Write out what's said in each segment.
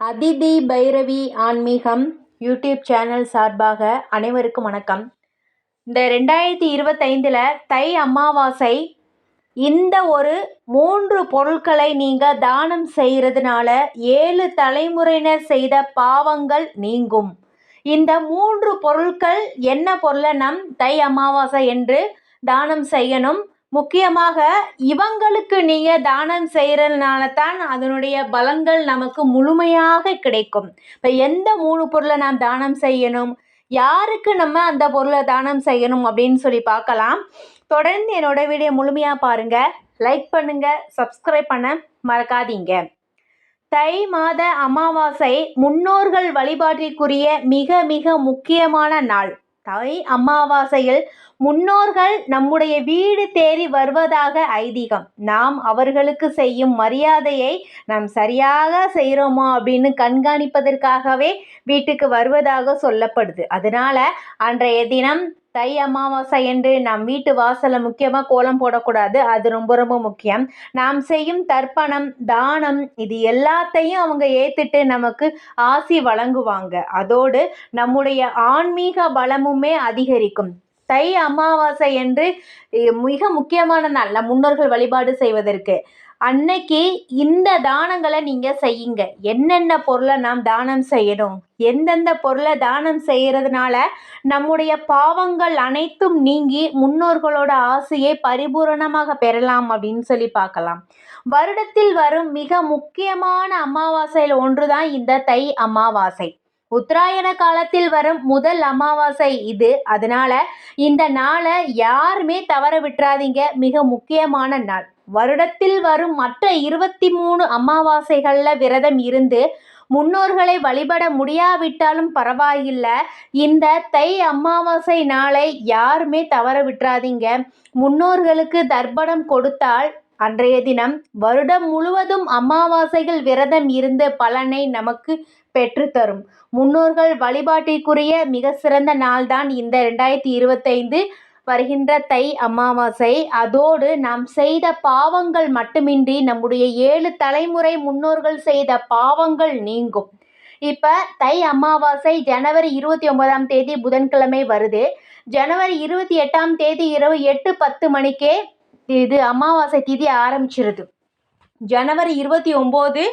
அதிதி பைரவி ஆன்மீகம் YouTube channel சார்பாக அனைவருக்கும் வணக்கம். இந்த ரெண்டாயிரத்தி இருபத்தைந்தில் தை அமாவாசை இந்த ஒரு மூன்று பொருட்களை நீங்கள் தானம் செய்கிறதுனால ஏழு தலைமுறையினர் செய்த பாவங்கள் நீங்கும். இந்த மூன்று பொருட்கள் என்ன பொருளை நம் தை அமாவாசை என்று தானம் செய்யணும்? முக்கியமாக இவங்களுக்கு நீங்கள் தானம் செய்கிறதுனால தான் அதனுடைய பலன்கள் நமக்கு முழுமையாக கிடைக்கும். இப்போ எந்த மூணு பொருளை நாம் தானம் செய்யணும்? யாருக்கு நம்ம அந்த பொருளை தானம் செய்யணும் அப்படின்னு சொல்லி பார்க்கலாம். தொடர்ந்து என்னோட வீடியோ முழுமையாக பாருங்கள் லைக் பண்ணுங்கள் சப்ஸ்கிரைப் பண்ண மறக்காதீங்க. தை மாத அமாவாசை முன்னோர்கள் வழிபாட்டிற்குரிய மிக மிக முக்கியமான நாள். தை அமாவாசையில் முன்னோர்கள் நம்முடைய வீடு தேடி வருவதாக ஐதீகம். நாம் அவர்களுக்கு செய்யும் மரியாதையை நாம் சரியாக செய்கிறோமா அப்படின்னு கண்காணிப்பதற்காகவே வீட்டுக்கு வருவதாக சொல்லப்படுது. அதனால அன்றைய தினம் தை அமாவாசை என்று நம் வீட்டு வாசலில் முக்கியமாக கோலம் போடக்கூடாது. அது ரொம்ப ரொம்ப முக்கியம். நாம் செய்யும் தர்ப்பணம் தானம் இது எல்லாத்தையும் அவங்க ஏற்றுட்டு நமக்கு ஆசி வழங்குவாங்க. அதோடு நம்முடைய ஆன்மீக பலமுமே அதிகரிக்கும். தை அமாவாசை என்று மிக முக்கியமான நாள் நம் முன்னோர்கள் வழிபாடு செய்வதற்கு. அன்னைக்கு இந்த தானங்களை நீங்கள் செய்யுங்க. என்னென்ன பொருளை நாம் தானம் செய்யணும் எந்தெந்த பொருளை தானம் செய்கிறதுனால நம்முடைய பாவங்கள் அனைத்தும் நீங்கி முன்னோர்களோட ஆசையை பரிபூரணமாக பெறலாம் அப்படின்னு சொல்லி பார்க்கலாம். வருடத்தில் வரும் மிக முக்கியமான அமாவாசையில் ஒன்று தான் இந்த தை அமாவாசை. உத்தராயண காலத்தில் வரும் முதல் அமாவாசை இது. அதனால இந்த நாளை யாருமே தவற விட்டுறாதீங்க. மிக முக்கியமான நாள். வருடத்தில் வரும் மற்ற இருபத்தி மூணு அமாவாசைகளில் விரதம் இருந்து முன்னோர்களை வழிபட முடியாவிட்டாலும் பரவாயில்லை. இந்த தை அமாவாசை நாளை யாருமே தவற விட்டுறாதீங்க. முன்னோர்களுக்கு தர்ப்பணம் கொடுத்தால் அன்றைய தினம் வருடம் முழுவதும் அமாவாசைகள் விரதம் இருந்த பலனை நமக்கு பெற்றுத்தரும். முன்னோர்கள் வழிபாட்டிற்குரிய மிக சிறந்த நாள்தான் இந்த ரெண்டாயிரத்தி இருபத்தைந்து. வருகின்ற தை அமாவாசை. அதோடு நாம் செய்த பாவங்கள் மட்டுமின்றி நம்முடைய ஏழு தலைமுறை முன்னோர்கள் செய்த பாவங்கள் நீங்கும். இப்போ தை அமாவாசை ஜனவரி இருபத்தி ஒன்பதாம் தேதி புதன்கிழமை வருது. ஜனவரி இருபத்தி எட்டாம் தேதி இரவு எட்டு பத்து மணிக்கே இது அமாவாசை திதி ஆரம்பிச்சிருது. ஜனவரி இருபத்தி ஒம்பது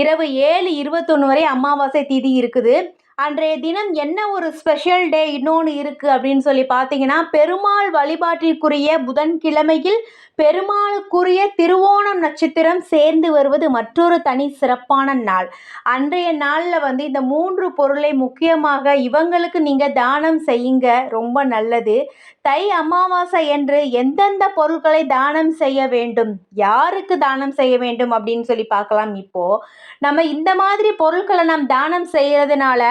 இரவு ஏழு இருபத்தொன்று வரை அமாவாசை திதி இருக்குது. அன்றைய தினம் என்ன ஒரு ஸ்பெஷல் டே இன்னொன்று இருக்குது அப்படின்னு சொல்லி பார்த்தீங்கன்னா பெருமாள் வழிபாட்டிற்குரிய புதன்கிழமையில் பெருமாளுக்குரிய திருவோணம் நட்சத்திரம் சேர்ந்து வருவது மற்றொரு தனி சிறப்பான நாள். அன்றைய நாளில் வந்து இந்த மூன்று பொருளை முக்கியமாக இவங்களுக்கு நீங்கள் தானம் செய்யுங்க. ரொம்ப நல்லது. தை அமாவாசை என்று எந்தெந்த பொருட்களை தானம் செய்ய வேண்டும்? யாருக்கு தானம் செய்ய வேண்டும் அப்படின்னு சொல்லி பார்க்கலாம். இப்போது நம்ம இந்த மாதிரி பொருட்களை நாம் தானம் செய்கிறதுனால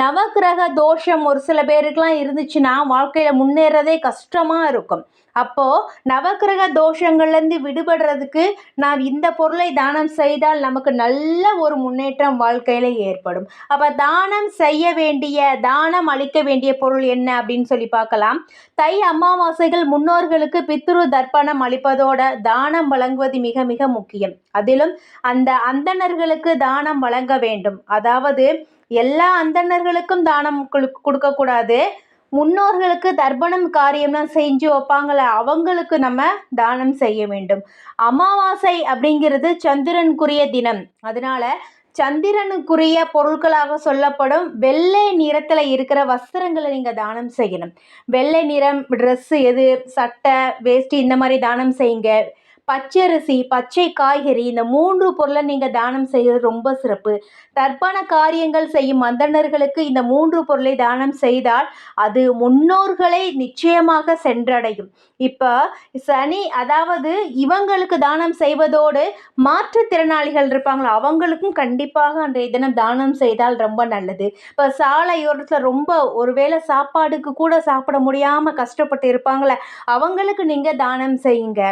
நவக்கிரக தோஷம் ஒரு சில பேருக்கெலாம் இருந்துச்சுன்னா வாழ்க்கையில் முன்னேறதே கஷ்டமாக இருக்கும். அப்போது நவக்கிரக தோஷங்கள்லேருந்து விடுபடுறதுக்கு நாம் இந்த பொருளை தானம் செய்தால் நமக்கு நல்ல ஒரு முன்னேற்றம் வாழ்க்கையில் ஏற்படும். அப்போ தானம் செய்ய வேண்டிய தானம் அளிக்க வேண்டிய பொருள் என்ன அப்படின்னு சொல்லி பார்க்கலாம். தை அமாவாசைகள் முன்னோர்களுக்கு பித்ரு தர்ப்பணம் அளிப்பதோட தானம் வழங்குவது மிக மிக முக்கியம். அதிலும் அந்த அந்தணர்களுக்கு தானம் வழங்க வேண்டும். அதாவது எல்லா அந்தணர்களுக்கும் தானம் கொடுக்கக்கூடாது. முன்னோர்களுக்கு தர்ப்பணம் காரியம்லாம் செஞ்சு வைப்பாங்கள அவங்களுக்கு நம்ம தானம் செய்ய வேண்டும். அமாவாசை அப்படிங்கிறது சந்திரனுக்குரிய தினம். அதனால சந்திரனுக்குரிய பொருட்களாக சொல்லப்படும் வெள்ளை நிறத்தில் இருக்கிற வஸ்திரங்களை நீங்கள் தானம் செய்யணும். வெள்ளை நிறம் ட்ரெஸ்ஸு எது சட்டை வேஷ்டி இந்த மாதிரி தானம் செய்யுங்க. பச்சரிசி பச்சை காய்கறி இந்த மூன்று பொருளை நீங்கள் தானம் செய்கிறது ரொம்ப சிறப்பு. தர்ப்பண காரியங்கள் செய்யும் மந்தனர்களுக்கு இந்த மூன்று பொருளை தானம் செய்தால் அது முன்னோர்களை நிச்சயமாக சென்றடையும். இப்போ சனி அதாவது இவங்களுக்கு தானம் செய்வதோடு மாற்றுத்திறனாளிகள் இருப்பாங்களோ அவங்களுக்கும் கண்டிப்பாக அன்றைய தினம் தானம் செய்தால் ரொம்ப நல்லது. இப்போ சாலையோரத்தில் ரொம்ப ஒருவேளை சாப்பாடுக்கு கூட சாப்பிட முடியாமல் கஷ்டப்பட்டு இருப்பாங்களே அவங்களுக்கு நீங்கள் தானம் செய்யுங்க.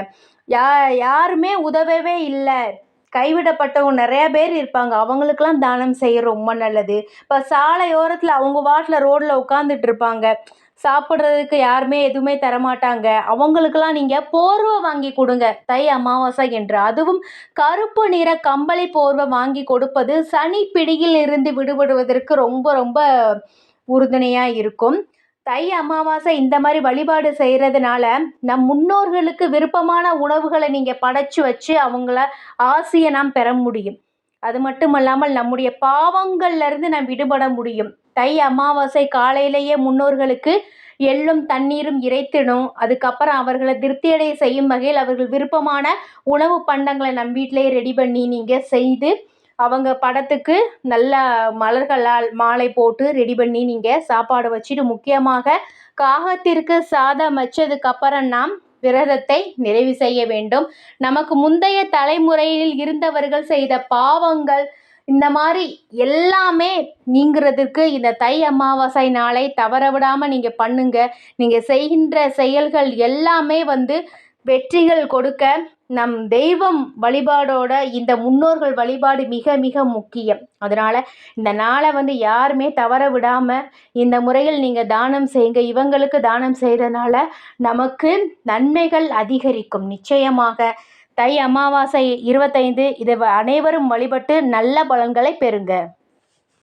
யா யாருமே உதவவே இல்லை. கைவிடப்பட்டவங்க நிறையா பேர் இருப்பாங்க. அவங்களுக்கெல்லாம் தானம் செய்ய ரொம்ப நல்லது. இப்போ சாலையோரத்தில் அவங்க வாட்டில் ரோட்டில் உட்காந்துட்டு இருப்பாங்க. சாப்பிட்றதுக்கு யாருமே எதுவுமே தரமாட்டாங்க. அவங்களுக்கெல்லாம் நீங்கள் போர்வை வாங்கி கொடுங்க. தை அமாவாசை என்று. அதுவும் கருப்பு நிற கம்பளி போர்வை வாங்கி கொடுப்பது சனி பிடியில் இருந்து விடுபடுவதற்கு ரொம்ப ரொம்ப உறுதுணையாக இருக்கும். தை அமாவாசை இந்த மாதிரி வழிபாடு செய்கிறதுனால நம் முன்னோர்களுக்கு விருப்பமான உணவுகளை நீங்கள் படைச்சி வச்சு அவங்கள ஆசையை நாம் பெற முடியும். அது மட்டும் இல்லாமல் நம்முடைய பாவங்கள்லேருந்து நாம் விடுபட முடியும். தை அமாவாசை காலையிலேயே முன்னோர்களுக்கு எள்ளும் தண்ணீரும் இறைத்திடும் அதுக்கப்புறம் அவர்களை திருப்தியடைய செய்யும் வகையில் அவர்கள் விருப்பமான உணவு பண்டங்களை நம் வீட்டிலேயே ரெடி பண்ணி நீங்கள் செய்து அவங்க படத்துக்கு நல்ல மலர்களால் மாலை போட்டு ரெடி பண்ணி நீங்கள் சாப்பாடு வச்சுட்டு முக்கியமாக காகத்திற்கு சாதம் வச்சதுக்கப்புறம் நாம் விரதத்தை நிறைவு செய்ய வேண்டும். நமக்கு முந்தைய தலைமுறையில் இருந்தவர்கள் செய்த பாவங்கள் இந்த மாதிரி எல்லாமே நீங்கிறதுக்கு இந்த தை அமாவாசை நாளை தவற விடாமல் நீங்கள் பண்ணுங்க. நீங்கள் செய்கின்ற செயல்கள் எல்லாமே வந்து வெற்றிகள் கொடுக்க நம் தெய்வம் வழிபாடோட இந்த முன்னோர்கள் வழிபாடு மிக மிக முக்கியம். அதனால் இந்த நாளை வந்து யாருமே தவற விடாமல் இந்த முறையில் நீங்கள் தானம் செய்யுங்க. இவங்களுக்கு தானம் செய்கிறதுனால நமக்கு நன்மைகள் அதிகரிக்கும். நிச்சயமாக தை அமாவாசை இருபத்தைந்து இதை அனைவரும் வழிபட்டு நல்ல பலன்களை பெறுங்க.